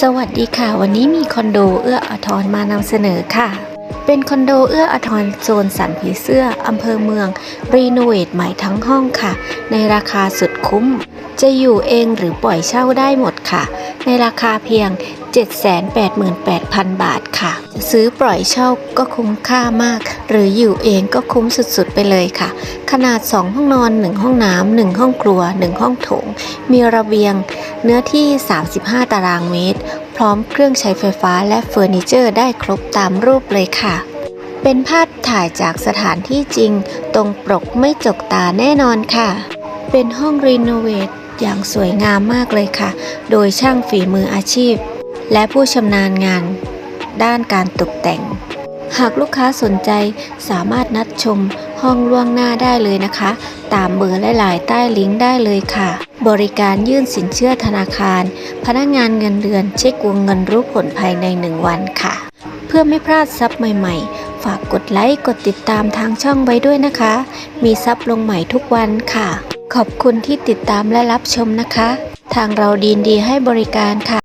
สวัสดีค่ะ วันนี้มีคอนโดเอื้ออาทรมานำเสนอค่ะ เป็นคอนโดเอื้ออาทรโซนสันผีเสื้ออำเภอเมือง รีโนเวทใหม่ทั้งห้องค่ะ ในราคาสุดคุ้ม จะอยู่เองหรือปล่อยเช่าได้หมดค่ะ ในราคาเพียง 788,000 บาทค่ะ ซื้อปล่อยเช่าก็คุ้มค่ามาก หรืออยู่เองก็คุ้มสุดๆไปเลยค่ะ ขนาด 2 ห้องนอน 1 ห้องน้ำ1ห้องครัว 1 ห้องโถง มีระเบียง เนื้อที่ 35 ตารางเมตร พร้อมเครื่องใช้ไฟฟ้าและเฟอร์นิเจอร์ได้ครบตามรูปเลยค่ะเป็นภาพถ่ายจากสถานที่จริง ตรงปกไม่จกตาแน่นอนค่ะ เป็นห้องรีโนเวทอย่างสวยงามมากเลยค่ะ โดยช่างฝีมืออาชีพ และผู้ชำนาญงาน ด้านการตกแต่ง หากลูกค้าสนใจสามารถนัดชมห้องล่วงหน้าได้เลยนะคะ ตามเบอร์และหลายใต้ลิงก์ได้เลยค่ะ บริการยื่นสินเชื่อธนาคาร พนักงานเงินเดือนเช็ควงเงินรู้ผลภายใน 1 วันค่ะ เพื่อไม่พลาดซับใหม่ ๆ ฝากกดไลค์กดติดตามทางช่องไว้ด้วยนะคะ มีซับลงใหม่ทุกวันค่ะ ขอบคุณที่ติดตามและรับชมนะคะ ทางเราดีนดีให้บริการค่ะ